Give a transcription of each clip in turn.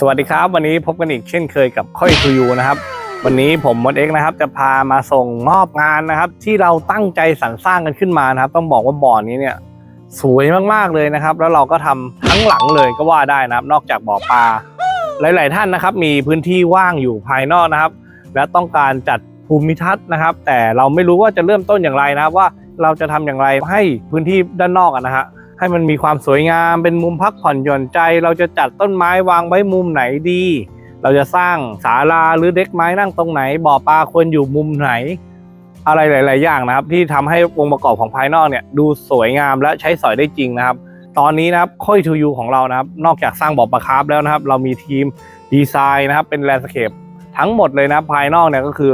สวัสดีครับวันนี้พบกันอีกเช่นเคยกับค่อยทูยูนะครับ วันนี้ผมมดเอ็กซ์นะครับ จะพามาส่งมอบงานนะครับ ที่เราตั้งใจสรรสร้างกันขึ้นมานะครับ ต้องบอกว่าบ่อนี้เนี่ยสวยมากๆเลยนะครับ แล้วเราก็ทำทั้งหลังเลยก็ว่าได้นะครับ นอกจากบ่อปลาหลาย ๆ ท่านนะครับ มีพื้นที่ว่างอยู่ภายนอกนะครับ และต้องการจัดภูมิทัศน์นะครับ แต่เราไม่รู้ว่าจะเริ่มต้นอย่างไรนะครับว่าเราจะทำอย่างไรให้พื้นที่ด้านนอกนะฮะ ให้มันมีความสวยงามเป็นมุมพักผ่อนหย่อนใจ เราจะจัดต้นไม้วางไว้มุมไหนดี เราจะสร้างศาลาหรือเด็กไม้นั่งตรงไหน บ่อปลาควรอยู่มุมไหน อะไรหลาย ๆ อย่างนะครับ ที่ทำให้องค์ประกอบของภายนอกเนี่ยดูสวยงามและใช้สอยได้จริงนะครับ ตอนนี้นะครับค่อยทูยูของเรานะครับ นอกจากสร้างบ่อปลาคาร์ฟแล้วนะครับ เรามีทีมดีไซน์นะครับเป็นแลนด์สเคปทั้งหมดเลยนะภายนอกเนี่ยก็คือ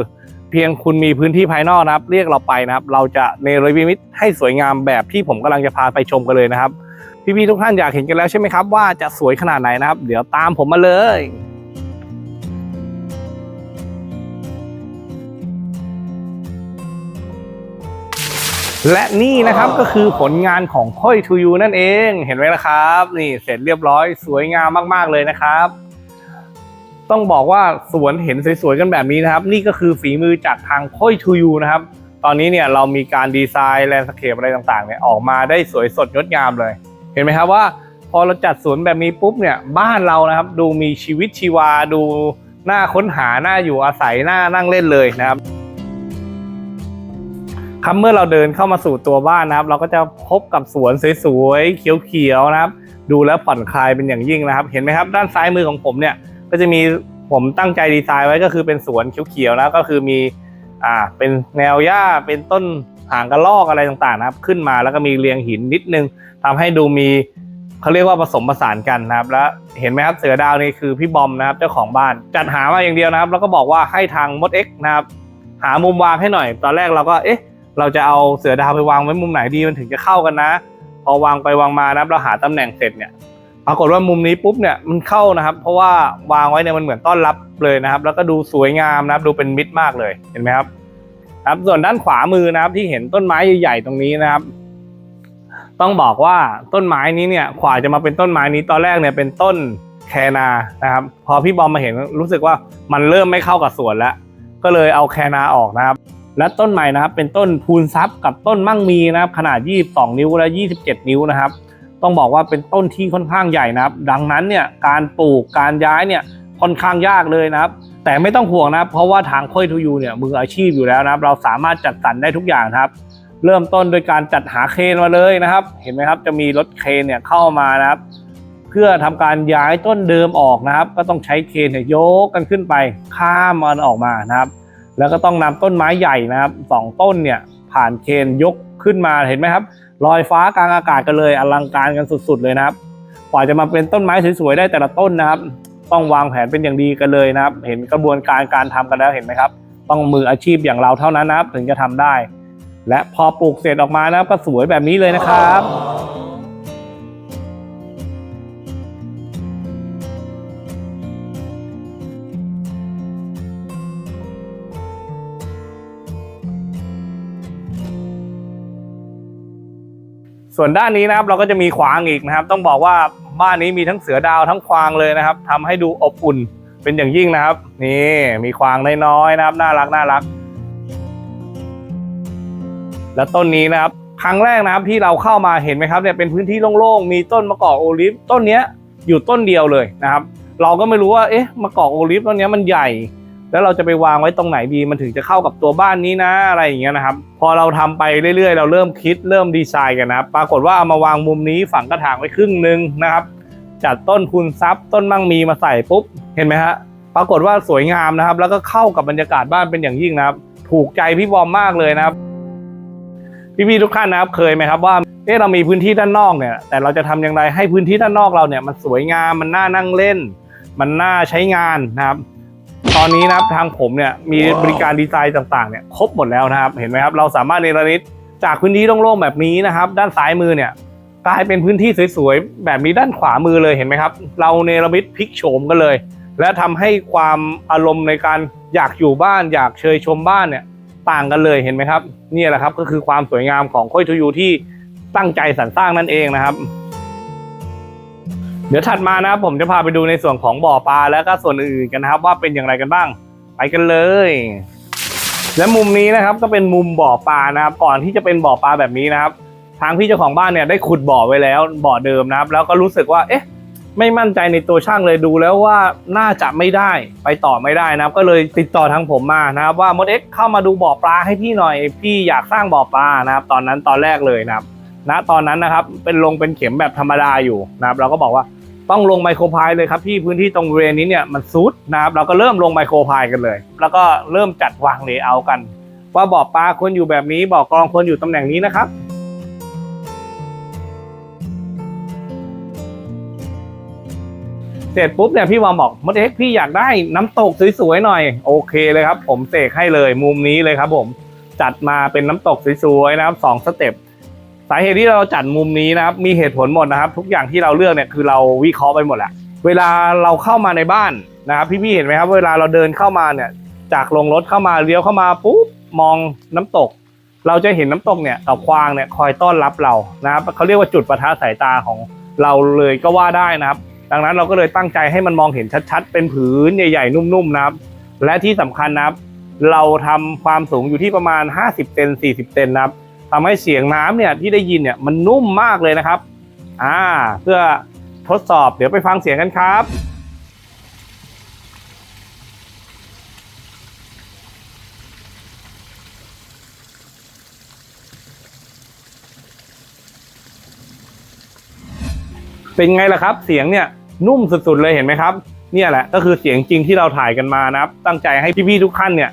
เพียงคุณมีพื้นที่ภายนอกนะครับ เรียกเราไปนะครับ เราจะเนรมิตให้สวยงามแบบที่ผมกำลังจะพาไปชมกันเลยนะครับ พี่ๆทุกท่านอยากเห็นกันแล้วใช่ไหมครับ ว่าจะสวยขนาดไหนนะครับ เดี๋ยวตามผมมาเลยและนี่นะครับก็คือผลงานของค่อยทูยูนั่นเอง เห็นไหมล่ะครับ นี่เสร็จเรียบร้อยสวยงามมาก ๆ เลยนะครับ ต้องบอกว่าสวนเห็นสวยๆกันแบบนี้นะครับ นี่ก็คือฝีมือจากทางค่อยทูยูนะครับ ตอนนี้เนี่ยเรามีการดีไซน์แลนด์สเคปอะไรต่างๆเนี่ยออกมาได้สวยสดงดงามเลย เห็นไหมครับว่าพอเราจัดสวนแบบนี้ปุ๊บเนี่ยบ้านเรานะครับ ดูมีชีวิตชีวาดูน่าค้นหาน่าอยู่อาศัยน่านั่งเล่นเลยนะครับครับเมื่อเราเดินเข้ามาสู่ตัวบ้านนะครับ เราก็จะพบกับสวนสวยๆเขียวๆนะครับ ดูแล้วผ่อนคลายเป็นอย่างยิ่งนะครับ เห็นไหมครับ ด้านซ้ายมือของผมเนี่ย ก็จะมีผมตั้งใจดีไซน์ไว้ก็คือเป็นสวนเขียวๆนะก็คือมีอ่าเป็นแนวหญ้าเป็นต้นหางกระรอกอะไรต่างๆนะครับ ขึ้นมาแล้วก็มีเรียงหินนิดนึงทำให้ดูมีเขาเรียกว่าผสมผสานกันนะครับ แล้วเห็นไหมครับเสือดาวนี่คือพี่บอมนะครับเจ้าของบ้านจัดหามาอย่างเดียวนะครับ แล้วก็บอกว่าให้ทางมดเอ็กนะครับหามุมวางให้หน่อย ตอนแรกเราก็เอ๊ะ เราจะเอาเสือดาวไปวางไว้มุมไหนดีมันถึงจะเข้ากันนะ พอวางไปวางมานะครับเราหาตำแหน่งเสร็จเนี่ย ปรากฏว่ามุมนี้ปุ๊บเนี่ยมันเข้านะครับ เพราะว่าวางไว้เนี่ยมันเหมือนต้อนรับเลยนะครับ แล้วก็ดูสวยงามนะครับดูเป็นมิตรมากเลยเห็นไหมครับครับ ส่วนด้านขวามือนะครับ ที่เห็นต้นไม้ใหญ่ๆตรงนี้นะครับ ต้องบอกว่าต้นไม้นี้เนี่ยขวาจะมาเป็นต้นไม้นี้ตอนแรกเนี่ยเป็นต้นแคนานะครับ พอพี่บอมมาเห็นรู้สึกว่ามันเริ่มไม่เข้ากับสวนแล้วก็เลยเอาแคนาออกนะครับ และต้นใหม่นะครับ เป็นต้นพูนซับกับต้นมั่งมีนะครับ ขนาด 22 นิ้วและ 27 นิ้วนะครับ ต้องบอกว่าเป็นต้นที่ค่อนข้างใหญ่นะครับ ดังนั้นเนี่ยการปลูกการย้ายเนี่ยค่อนข้างยากเลยนะครับ แต่ไม่ต้องห่วงนะครับ เพราะว่าทางค่อยทูยูเนี่ยมืออาชีพอยู่แล้วนะครับ เราสามารถจัดสรรได้ทุกอย่างครับ เริ่มต้นโดยการจัดหาเคนมาเลยนะครับ เห็นไหมครับจะมีรถเคนเนี่ยเข้ามานะครับ เพื่อทำการย้ายต้นเดิมออกนะครับ ก็ต้องใช้เคนเนี่ยยกกันขึ้นไปข้ามมันออกมานะครับ แล้วก็ต้องนำต้นไม้ใหญ่นะครับสองต้นเนี่ยผ่านเคนยกขึ้นมาเห็นไหมครับ ลอยฟ้ากลางอากาศกันเลยอลังการกันสุด ๆ เลยนะครับกว่าจะมาเป็นต้นไม้สวยๆได้แต่ละต้นนะครับ ต้องวางแผนเป็นอย่างดีกันเลยนะครับ เห็นกระบวนการการทำกันแล้วเห็นไหมครับ ต้องมืออาชีพอย่างเราเท่านั้นนะครับ ถึงจะทำได้ และพอปลูกเสร็จออกมานะครับก็สวยแบบนี้เลยนะครับ ส่วนด้านนี้นะครับเราก็จะมีขวางอีกนะครับ ต้องบอกว่าบ้านนี้มีทั้งเสือดาวทั้งควางเลยนะครับทำให้ดูอบอุ่นเป็นอย่างยิ่งนะครับ นี่มีควางน้อยๆนะครับ น่ารักน่ารัก และต้นนี้นะครับ ครั้งแรกนะครับที่เราเข้ามาเห็นไหมครับเนี่ยเป็นพื้นที่โล่งๆมีต้นมะกอกโอลิฟต้นเนี้ยอยู่ต้นเดียวเลยนะครับ เราก็ไม่รู้ว่าเอ๊ะมะกอกโอลิฟต้นเนี้ยมันใหญ่ แล้วเราจะไปวางไว้ตรงไหนดีมันถึงจะเข้ากับตัวบ้านนี้นะอะไรอย่างเงี้ยนะครับ พอเราทำไปเรื่อยๆ เราเริ่มคิดเริ่มดีไซน์กันนะครับปรากฏว่าเอามาวางมุมนี้ฝังกระถางไว้ครึ่งหนึ่งนะครับจัดต้นทุนซับต้นมั่งมีมาใส่ปุ๊บเห็นไหมฮะปรากฏว่าสวยงามนะครับ แล้วก็เข้ากับบรรยากาศบ้านเป็นอย่างยิ่งนะครับ ถูกใจพี่บอมมากเลยนะครับ พี่ๆทุกท่านนะครับเคยไหมครับว่าเอ๊ะเรามีพื้นที่ด้านนอกเนี่ย แต่เราจะทำอย่างไรให้พื้นที่ด้านนอกเราเนี่ยมันสวยงามมันน่านั่งเล่น มันน่าใช้งานนะครับ อนนี้นะครับทางผมเนี่ยมีบริการดีไซน์ต่างๆเนี่ยครบหมดแล้วนะครับ เห็นไหมครับเราสามารถเนรมิตจากพื้นที่โล่งๆแบบนี้นะครับ ด้านซ้ายมือเนี่ยกลายเป็นพื้นที่สวยๆแบบนี้ด้านขวามือเลยเห็นไหมครับ เราเนรมิตพลิกโฉมกันเลย และทำให้ความอารมณ์ในการอยากอยู่บ้านอยากเชยชมบ้านเนี่ยต่างกันเลยเห็นไหมครับนี่แหละครับก็คือความสวยงามของค่อยทูยูที่ตั้งใจสรรสร้างนั่นเองนะครับ เดี๋ยวถัดมานะครับผมจะพาไปดูในส่วนของบ่อปลาแล้วก็ส่วนอื่นๆกันนะครับ ว่าเป็นอย่างไรกันบ้าง ไปกันเลย และมุมนี้นะครับก็เป็นมุมบ่อปลานะครับ ก่อนที่จะเป็นบ่อปลาแบบนี้นะครับ ทางพี่เจ้าของบ้านเนี่ยได้ขุดบ่อไว้แล้วบ่อเดิมนะครับ แล้วก็รู้สึกว่าเอ๊ะ ไม่มั่นใจในตัวช่างเลยดูแล้วว่าน่าจะไม่ได้ไปต่อไม่ได้นะครับ ก็เลยติดต่อทางผมมานะครับ ว่ามดเอ็กเข้ามาดูบ่อปลาให้พี่หน่อยพี่อยากสร้างบ่อปลานะครับ ตอนนั้นตอนแรกเลยนะครับณตอนนั้นนะครับเป็นลงเป็นเข็มแบบธรรมดาอยู่นะครับ เราก็บอกว่า ต้องลงไมโครพายเลยครับพี่พื้นที่ตรงบริเวณนี้เนี่ยมันซุดนะครับเราก็เริ่มลงไมโครพายกันเลย แล้วก็เริ่มจัดวางเลเยอร์กัน ว่าบ่อปลาควรอยู่แบบนี้บ่อกรองควรอยู่ตำแหน่งนี้นะครับเสร็จปุ๊บเนี่ยพี่วอมบอกมดเอ็กพี่อยากได้น้ำตกสวยๆหน่อย โอเคเลยครับ ผมเสกให้เลยมุมนี้เลยครับ ผมจัดมาเป็นน้ำตกสวยๆนะครับสองสเต็ปาเหตุที่เราจัดมุมนี้นะครับมีเหตุผลหมดนะครับ ทุกอย่างที่เราเลือกเนี่ยคือเราวิเคราะห์ไปหมดแหละเวลาเราเข้ามาในบ้านนะครับพี่ๆเห็นไหมครับ เวลาเราเดินเข้ามาเนี่ยจากลงรถเข้ามาเลี้ยวเข้ามาปุ๊บมองน้ำตก เราจะเห็นน้ำตกเนี่ยกับควางเนี่ยคอยต้อนรับเรานะครับเขาเรียกว่าจุดประทะสายตาของเราเลยก็ว่าได้นะครับ ดังนั้นเราก็เลยตั้งใจให้มันมองเห็นชัดๆ เป็นผืนใหญ่ๆ นุ่มๆนะครับ และที่สำคัญนะครับ เราทำความสูงอยู่ที่ประมาณ 50เซน40เซนนะครับ ทำให้เสียงน้ำเนี่ยที่ได้ยินเนี่ยมันนุ่มมากเลยนะครับ อ่า เพื่อทดสอบเดี๋ยวไปฟังเสียงกันครับเป็นไงล่ะครับ เสียงเนี่ยนุ่มสุดๆเลยเห็นไหมครับ เนี่ยแหละก็คือเสียงจริงที่เราถ่ายกันมานะครับ ตั้งใจให้พี่ๆทุกท่านเนี่ย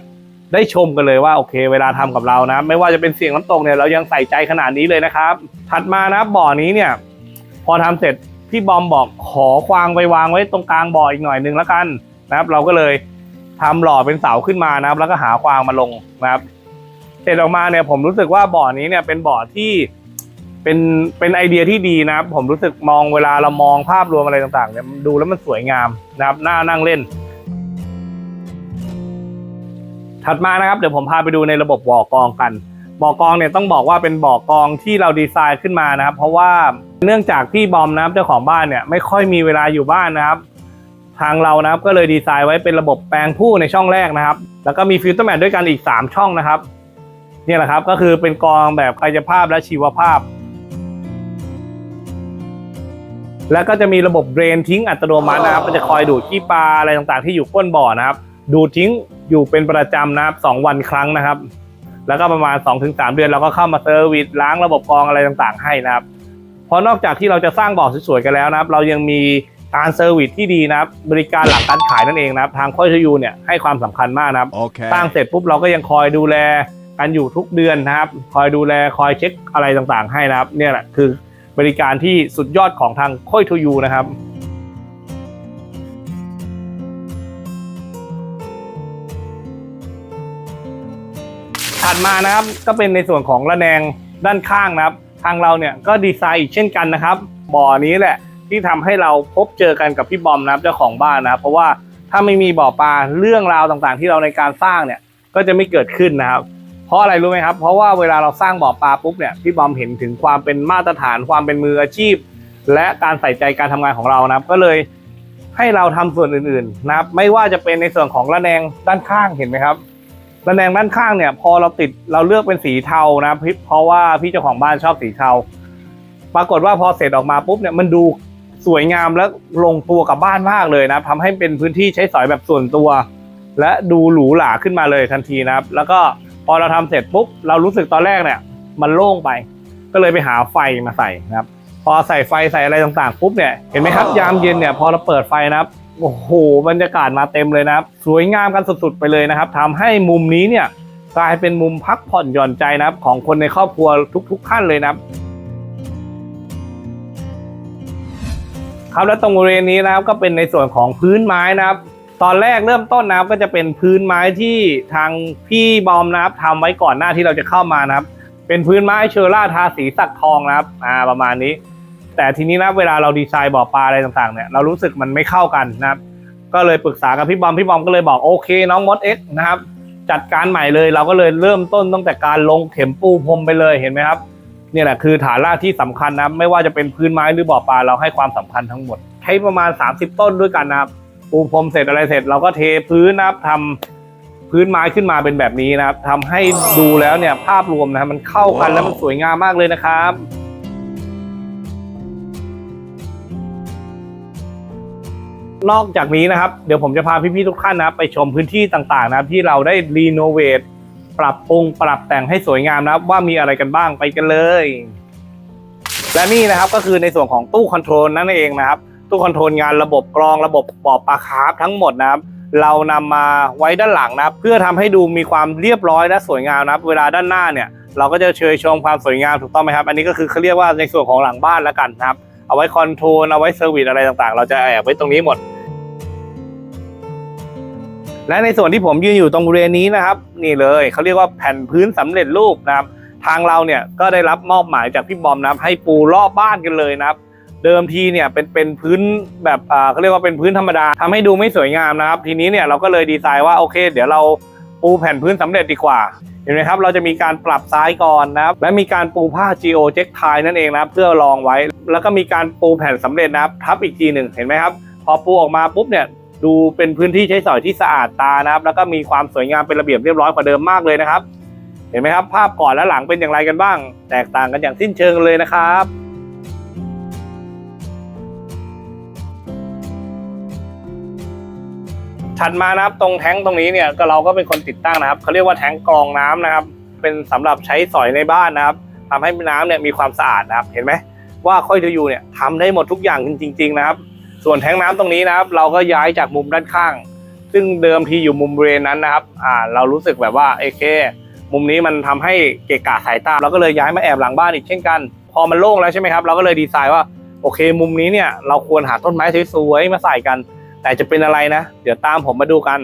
ได้ชมกันเลยว่าโอเค เวลาทำกับเรานะ ไม่ว่าจะเป็นเสียงน้ำตกเนี่ยเรายังใส่ใจขนาดนี้เลยนะครับ ถัดมานะบ่อนี้เนี่ย พอทำเสร็จพี่บอมบอกขอควางไปวางไว้ตรงกลางบ่ออีกหน่อยหนึงแล้วกันนะครับ เราก็เลยทำหล่อเป็นเสาขึ้นมานะครับ แล้วก็หาควางมาลงนะครับ เสร็จออกมาเนี่ยผมรู้สึกว่าบ่อนี้เนี่ยเป็นบ่อที่เป็นเป็นไอเดียที่ดีนะครับ ผมรู้สึกมองเวลาเรามองภาพรวมอะไรต่างๆเนี่ยดูแล้วมันสวยงามนะครับน่านั่งเล่น ถัดมานะครับเดี๋ยวผมพาไปดูในระบบบ่อกรองกัน บ่อกรองเนี่ยต้องบอกว่าเป็นบ่อกรองที่เราดีไซน์ขึ้นมานะครับ เพราะว่าเนื่องจากพี่บอมนะครับเจ้าของบ้านเนี่ยไม่ค่อยมีเวลาอยู่บ้านนะครับ ทางเรานะครับก็เลยดีไซน์ไว้เป็นระบบแปลงผู้ในช่องแรกนะครับ แล้วก็มีฟิลเตอร์แมทด้วยกันอีก 3 ช่องนะครับนี่แหละครับก็คือเป็นกรองแบบกายภาพและชีวภาพ แล้วก็จะมีระบบเดรนทิ้งอัตโนมัตินะครับมันจะคอยดูดขี้ปลาอะไรต่างๆ ที่อยู่ก้นบ่อนะครับ ดูดทิ้ง อยู่เป็นประจำนะครับ2วันครั้งนะครับ แล้วก็ประมาณ 2-3 เดือนเราก็เข้ามาเซอร์วิสล้างระบบกรองอะไรต่างๆ ให้นะครับเพราะนอกจากที่เราจะสร้างบ่อสวยๆกันแล้วนะครับ เรายังมีการเซอร์วิสที่ดีนะครับ บริการหลังการขายนั่นเองนะครับ ทางค่อยทยูเนี่ยให้ความสำคัญมากนะครับ Okay. สร้างเสร็จปุ๊บเราก็ยังคอยดูแลกันอยู่ทุกเดือนนะครับ คอยดูแลคอยเช็คอะไรต่างๆ ให้นะครับ เนี่ยแหละคือบริการที่สุดยอดของทางค่อยทูยูนะครับ ถัดมานะครับ ก็เป็นในส่วนของระแนงด้านข้างนะครับ ทางเราเนี่ยก็ดีไซน์อีกเช่นกันนะครับ บ่อนี้แหละที่ทำให้เราพบเจอกันกับพี่บอมนะครับเจ้าของบ้านนะครับเพราะว่าถ้าไม่มีบ่อปลาเรื่องราวต่างๆ ที่เราในการสร้างเนี่ยก็จะไม่เกิดขึ้นนะครับ เพราะอะไรรู้ไหมครับ เพราะว่าเวลาเราสร้างบ่อปลาปุ๊บเนี่ยพี่บอมเห็นถึงความเป็นมาตรฐานความเป็นมืออาชีพ และการใส่ใจการทำงานของเรานะครับ ก็เลยให้เราทำส่วนอื่นๆนะครับ ไม่ว่าจะเป็นในส่วนของระแนงด้านข้างเห็นไหมครับ ระแนงด้านข้างเนี่ย พอเราติดเราเลือกเป็นสีเทานะพี่เพราะว่าพี่เจ้าของบ้านชอบสีเทา ปรากฏว่าพอเสร็จออกมาปุ๊บเนี่ยมันดูสวยงามและลงตัวกับบ้านมากเลยนะทำให้เป็นพื้นที่ใช้สอยแบบส่วนตัว และดูหรูหราขึ้นมาเลยทันทีนะครับ แล้วก็พอเราทำเสร็จปุ๊บเรารู้สึกตอนแรกเนี่ย มันโล่งไป ก็เลยไปหาไฟมาใส่นะครับ พอใส่ไฟใส่อะไรต่างๆปุ๊บเนี่ยเห็นไหมครับยามเย็นเนี่ยพอเราเปิดไฟนะครับ โอ้โหบรรยากาศมาเต็มเลยนะครับ สวยงามกันสุดๆไปเลยนะครับทำให้มุมนี้เนี่ยกลายเป็นมุมพักผ่อนหย่อนใจนะครับ ของคนในครอบครัวทุก ๆ ท่านเลยนะครับครับและตรงบริเวณนี้นะครับก็เป็นในส่วนของพื้นไม้นะครับ ตอนแรกเริ่มต้นนะครับก็จะเป็นพื้นไม้ที่ทางพี่บอมนะครับทำไว้ก่อนหน้าที่เราจะเข้ามานะครับ เป็นพื้นไม้เชอร่าทาสีสักทองนะครับอ่าประมาณนี้ แต่ทีนี้นะเวลาเราดีไซน์บ่อปลาอะไรต่างๆเนี่ยเรารู้สึกมันไม่เข้ากันนะครับ ก็เลยปรึกษากับพี่บอมพี่บอมก็เลยบอกโอเคน้องมดเอ็กนะครับจัดการใหม่เลยเราก็เลยเริ่มต้นตั้งแต่การลงเข็มปูพรมไปเลยเห็นไหมครับเนี่ยแหละคือฐานรากที่สำคัญนะไม่ว่าจะเป็นพื้นไม้หรือบ่อปลาเราให้ความสำคัญทั้งหมดแค่ช้ประมาณ 30 ต้นด้วยกันนะครับปูพรมเสร็จอะไรเสร็จ เราก็เทพื้นนะครับทำพื้นไม้ขึ้นมาเป็นแบบนี้นะครับทำให้ดูแล้วเนี่ยภาพรวมนะมันเข้ากันแล้วมันสวยงามมากเลยนะครับ นอกจากนี้นะครับ เดี๋ยวผมจะพาพี่ๆทุกท่านนะไปชมพื้นที่ต่างๆ นะครับที่เราได้รีโนเวทปรับปรุงปรับแต่งให้สวยงามนะครับ ว่ามีอะไรกันบ้างไปกันเลย และนี่นะครับก็คือในส่วนของตู้คอนโทรลนั่นเองนะครับ ตู้คอนโทรลงานระบบกรองระบบปอบปลาคาร์ฟทั้งหมดนะครับ เรานำมาไว้ด้านหลังนะครับ เพื่อทำให้ดูมีความเรียบร้อยและสวยงามนะครับ เวลาด้านหน้าเนี่ย เราก็จะเชยชมความสวยงามถูกต้องไหมครับ อันนี้ก็คือเขาเรียกว่าในส่วนของหลังบ้านแล้วกันนะครับ เอาไว้คอนโทรลเอาไว้เซอร์วิสอะไรต่างๆ เราจะแอบไว้ตรงนี้หมด และในส่วนที่ผมยืนอยู่ตรงบริเวณนี้นะครับ นี่เลยเขาเรียกว่าแผ่นพื้นสำเร็จรูปนะครับ ทางเราเนี่ยก็ได้รับมอบหมายจากพี่บอมนะครับ ให้ปูรอบบ้านกันเลยนะครับเดิมทีเนี่ยเป็นเป็นพื้นแบบอ่าเขาเรียกว่าเป็นพื้นธรรมดาทำให้ดูไม่สวยงามนะครับ ทีนี้เนี่ยเราก็เลยดีไซน์ว่าโอเค เดี๋ยวเราปูแผ่นพื้นสำเร็จดีกว่า เห็นไหมครับเราจะมีการปรับซ้ายก่อนนะครับและมีการปูผ้า Geo j e c t i นั่นเองนะครับเพื่อรองไว้ แล้วก็มีการปูแผ่นสำเร็จนะครับทับอีกทีหนึ่งเห็นไหมครับ พอปูออกมาปุ๊บเนี่ยดูเป็นพื้นที่ใช้สอยที่สะอาดตานะครับ แล้วก็มีความสวยงามเป็นระเบียบเรียบร้อยกว่าเดิมมากเลยนะครับ เห็นไหมครับ ภาพก่อนและหลังเป็นอย่างไรกันบ้าง แตกต่างกันอย่างสิ้นเชิงเลยนะครับ ถัดมานะครับตรงแท้งตรงนี้เนี่ยก็เราก็เป็นคนติดตั้งนะครับเขาเรียกว่าแท้งกรองน้ำนะครับ เป็นสำหรับใช้สอยในบ้านนะครับทำให้น้ำเนี่ยมีความสะอาดนะครับเห็นไหมว่าค่อยทูยูเนี่ยทำได้หมดทุกอย่างจริง ๆ นะครับ ส่วนแท้งน้ำตรงนี้นะครับ เราก็ย้ายจากมุมด้านข้าง ซึ่งเดิมทีอยู่มุมบริเวณนั้นนะครับอ่าเรารู้สึกแบบว่าโอเค มุมนี้มันทำให้เกะกะสายตาเราก็เลยย้ายมาแอบหลังบ้านอีกเช่นกัน พอมันโล่งแล้วใช่ไหมครับเราก็เลยดีไซน์ว่าโอเค มุมนี้เนี่ยเราควรหาต้นไม้สวยๆมาใส่กัน แต่จะเป็นอะไรนะ เดี๋ยวตามผมมาดูกัน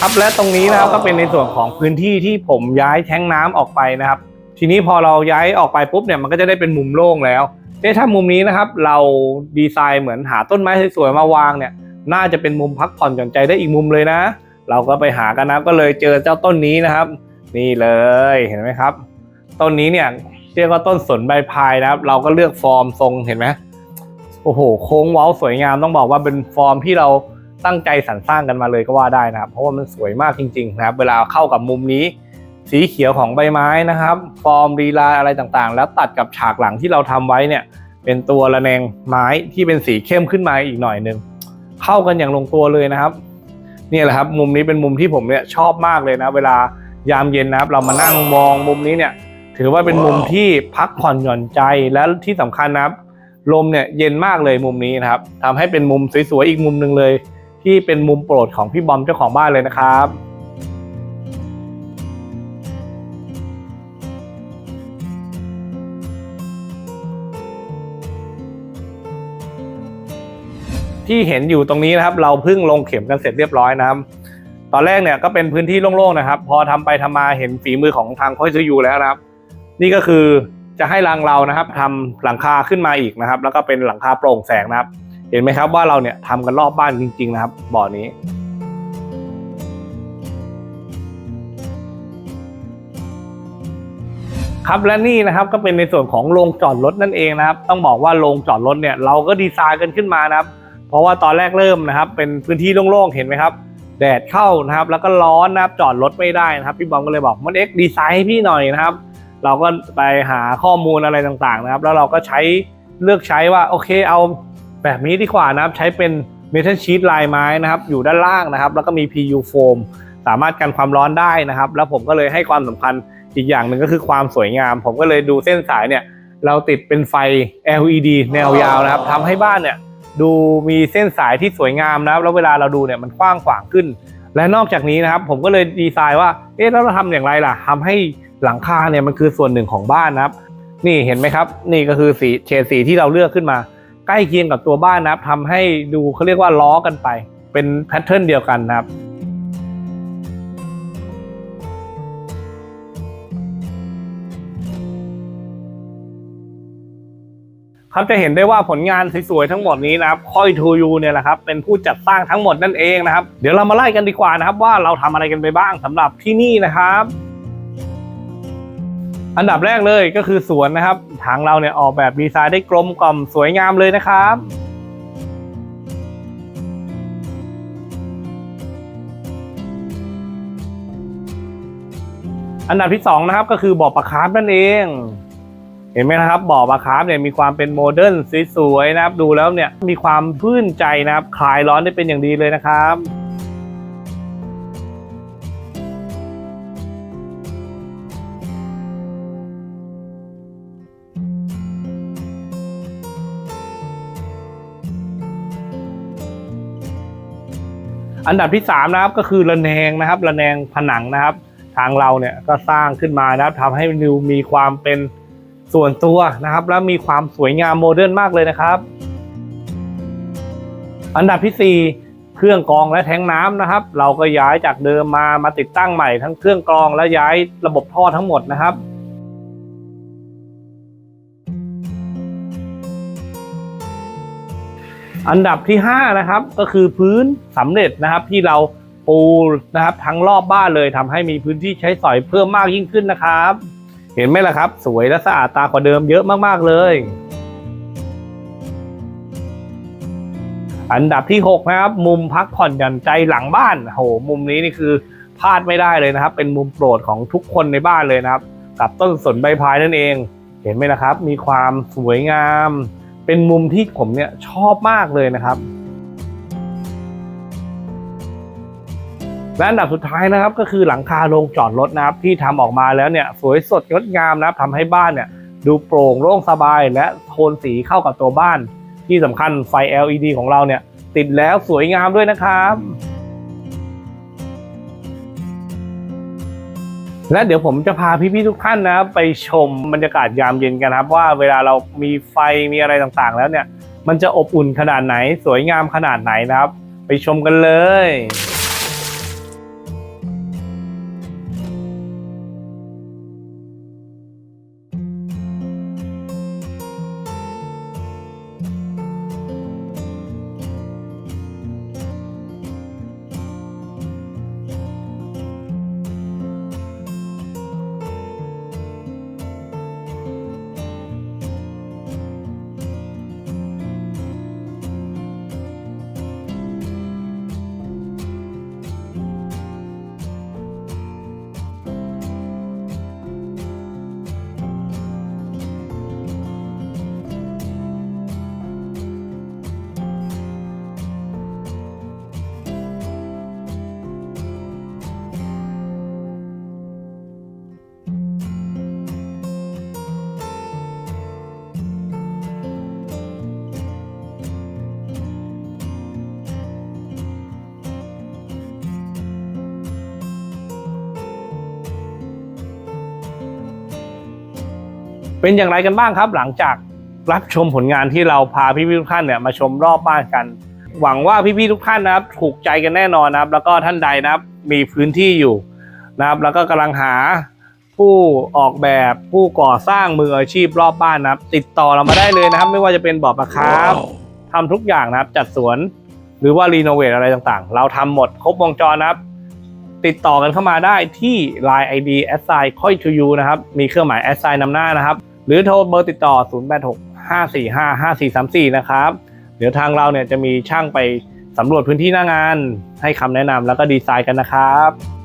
ครับและตรงนี้นะครับก็เป็นในส่วนของพื้นที่ที่ผมย้ายแท้งน้ำออกไปนะครับ ทีนี้พอเราย้ายออกไปปุ๊บเนี่ยมันก็จะได้เป็นมุมโล่งแล้วเอ๊ะถ้ามุมนี้นะครับ เราดีไซน์เหมือนหาต้นไม้สวยๆมาวางเนี่ย น่าจะเป็นมุมพักผ่อนหย่อนใจได้อีกมุมเลยนะ เราก็ไปหากันนะก็เลยเจอเจ้าต้นนี้นะครับ นี่เลยเห็นไหมครับ ต้นนี้เนี่ยเรียกว่าต้นสนใบพายนะครับ เราก็เลือกฟอร์มทรงเห็นไหม โอ้โห โค้งเว้าสวยงามต้องบอกว่าเป็นฟอร์มที่เราตั้งใจสรรสร้างกันมาเลยก็ว่าได้นะครับ เพราะว่ามันสวยมากจริง ๆ นะครับ เวลาเข้ากับมุมนี้ สีเขียวของใบไม้นะครับ ฟอร์มลีลาอะไรต่างๆ แล้วตัดกับฉากหลังที่เราทำไว้เนี่ย เป็นตัวระแนงไม้ที่เป็นสีเข้มขึ้นมาอีกหน่อยหนึ่งเข้ากันอย่างลงตัวเลยนะครับนี่แหละครับมุมนี้เป็นมุมที่ผมเนี่ยชอบมากเลยนะ เวลายามเย็นนะครับ เรามานั่งมองมุมนี้เนี่ย ถือว่าเป็นมุมที่พักผ่อนหย่อนใจและที่สำคัญนะครับ ลมเนี่ยเย็นมากเลยมุมนี้นะครับทำให้เป็นมุมสวยๆอีกมุมหนึ่งเลย ที่เป็นมุมโปรดของพี่บอมเจ้าของบ้านเลยนะครับที่เห็นอยู่ตรงนี้นะครับ เราเพิ่งลงเข็มกันเสร็จเรียบร้อยนะครับ ตอนแรกเนี่ยก็เป็นพื้นที่โล่งๆนะครับ พอทำไปทำมาเห็นฝีมือของทางค่อยซื้ออยู่แล้วนะครับ นี่ก็คือ จะให้รังเรานะครับทำหลังคาขึ้นมาอีกนะครับ แล้วก็เป็นหลังคาโปร่งแสงนะครับ เห็นไหมครับว่าเราเนี่ยทำกันรอบบ้านจริง ๆ นะครับ บ่อนี้ครับและนี่นะครับก็เป็นในส่วนของโรงจอดรถนั่นเองนะครับ ต้องบอกว่าโรงจอดรถเนี่ยเราก็ดีไซน์กันขึ้นมานะครับ เพราะว่าตอนแรกเริ่มนะครับ เป็นพื้นที่โล่งๆเห็นไหมครับ แดดเข้านะครับ แล้วก็ร้อนนะครับจอดรถไม่ได้นะครับ พี่บอมก็เลยบอกมันเอ็กดีไซน์ให้พี่หน่อยนะครับ เราก็ไปหาข้อมูลอะไรต่างๆนะครับ แล้วเราก็ใช้เลือกใช้ว่าโอเคเอาแบบนี้ดีกว่านะครับ ใช้เป็นเมทัลชีตลายไม้นะครับ อยู่ด้านล่างนะครับ แล้วก็มี PU โฟมสามารถกันความร้อนได้นะครับ แล้วผมก็เลยให้ความสำคัญอีกอย่างหนึ่งก็คือความสวยงาม ผมก็เลยดูเส้นสายเนี่ยเราติดเป็นไฟ LED แนวยาวนะครับทำให้บ้านเนี่ยดูมีเส้นสายที่สวยงามนะครับ แล้วเวลาเราดูเนี่ยมันกว้างขวางขึ้น และนอกจากนี้นะครับ ผมก็เลยดีไซน์ว่าเอ๊ะแล้วเราทำอย่างไรล่ะทำให้ หลังคาเนี่ยมันคือส่วนหนึ่งของบ้านนะครับ นี่เห็นไหมครับ นี่ก็คือสีเฉดสีที่เราเลือกขึ้นมา ใกล้เคียงกับตัวบ้านนะครับทำให้ดูเขาเรียกว่าล้อกันไป เป็นแพทเทิร์นเดียวกันนะครับครับจะเห็นได้ว่าผลงานสวยๆทั้งหมดนี้นะครับค่อยทูยูเนี่ยแหละครับเป็นผู้จัดสร้างทั้งหมดนั่นเองนะครับ เดี๋ยวเรามาไล่กันดีกว่านะครับ ว่าเราทำอะไรกันไปบ้างสำหรับที่นี่นะครับ อันดับแรกเลยก็คือสวนนะครับ ทางเราเนี่ยออกแบบดีไซน์ได้กลมกล่อมสวยงามเลยนะครับอันดับที่สองนะครับก็คือบ่อปลาคาร์ฟนั่นเอง เห็นไหมนะครับบ่อปลาคาร์ฟเนี่ยมีความเป็นโมเดิร์นสวยๆนะครับ ดูแล้วเนี่ยมีความพื้นใจนะครับคลายร้อนได้เป็นอย่างดีเลยนะครับ อันดับที่สามนะครับก็คือระแนงนะครับระแนงผนังนะครับ ทางเราเนี่ยก็สร้างขึ้นมานะครับทำให้นิวมีความเป็นส่วนตัวนะครับ และมีความสวยงามโมเดิร์นมากเลยนะครับ อันดับที่สี่เครื่องกรองและแทงน้ำนะครับ เราก็ย้ายจากเดิมมามาติดตั้งใหม่ทั้งเครื่องกรองและย้ายระบบท่อทั้งหมดนะครับ อันดับที่ 5 นะครับก็คือพื้นสำเร็จนะครับที่เราปูนะครับทั้งรอบบ้านเลยทำให้มีพื้นที่ใช้สอยเพิ่มมากยิ่งขึ้นนะครับ เห็นไหมล่ะครับ สวยและสะอาดตากว่าเดิมเยอะมากๆเลย อันดับที่ 6 นะครับ มุมพักผ่อนหย่อนใจหลังบ้านโหมุมนี้นี่คือพลาดไม่ได้เลยนะครับ เป็นมุมโปรดของทุกคนในบ้านเลยนะครับ กับต้นสนใบพายนั่นเอง เห็นไหมล่ะครับ มีความสวยงาม เป็นมุมที่ผมเนี่ยชอบมากเลยนะครับ และอันดับสุดท้ายนะครับ ก็คือหลังคาโรงจอดรถนะครับ ที่ทำออกมาแล้วเนี่ยสวยสดงดงามนะครับทำให้บ้านเนี่ย ดูโปร่งโล่งสบาย และโทนสีเข้ากับตัวบ้าน ที่สำคัญไฟ LED ของเราเนี่ย ติดแล้วสวยงามด้วยนะครับ และเดี๋ยวผมจะพาพี่ๆทุกท่านนะครับไปชมบรรยากาศยามเย็นกันครับ ว่าเวลาเรามีไฟมีอะไรต่างๆ แล้วเนี่ย มันจะอบอุ่นขนาดไหนสวยงามขนาดไหนนะครับ ไปชมกันเลย เป็นอย่างไรกันบ้างครับ หลังจากรับชมผลงานที่เราพาพี่ๆทุกท่านเนี่ยมาชมรอบบ้านกัน หวังว่าพี่ๆทุกท่านนะครับ ถูกใจกันแน่นอนนะครับ แล้วก็ท่านใดนะครับมีพื้นที่อยู่นะครับ แล้วก็กำลังหาผู้ออกแบบผู้ก่อสร้างมืออาชีพรอบบ้านนะครับ ติดต่อเรามาได้เลยนะครับ ไม่ว่าจะเป็นบ่อปลาคาร์ฟทำทุกอย่างนะครับ จัดสวนหรือว่ารีโนเวทอะไรต่างๆ เราทำหมดครบวงจรนะครับ ติดต่อกันเข้ามาได้ที่ Line ID s i c o i to you นะครับ มีเครื่องหมาย s i นำหน้านะครับ หรือโทรเบอร์ติดต่อ 086 545 5434 นะครับ เดี๋ยวทางเราเนี่ยจะมีช่างไปสำรวจพื้นที่หน้างาน ให้คำแนะนำแล้วก็ดีไซน์กันนะครับ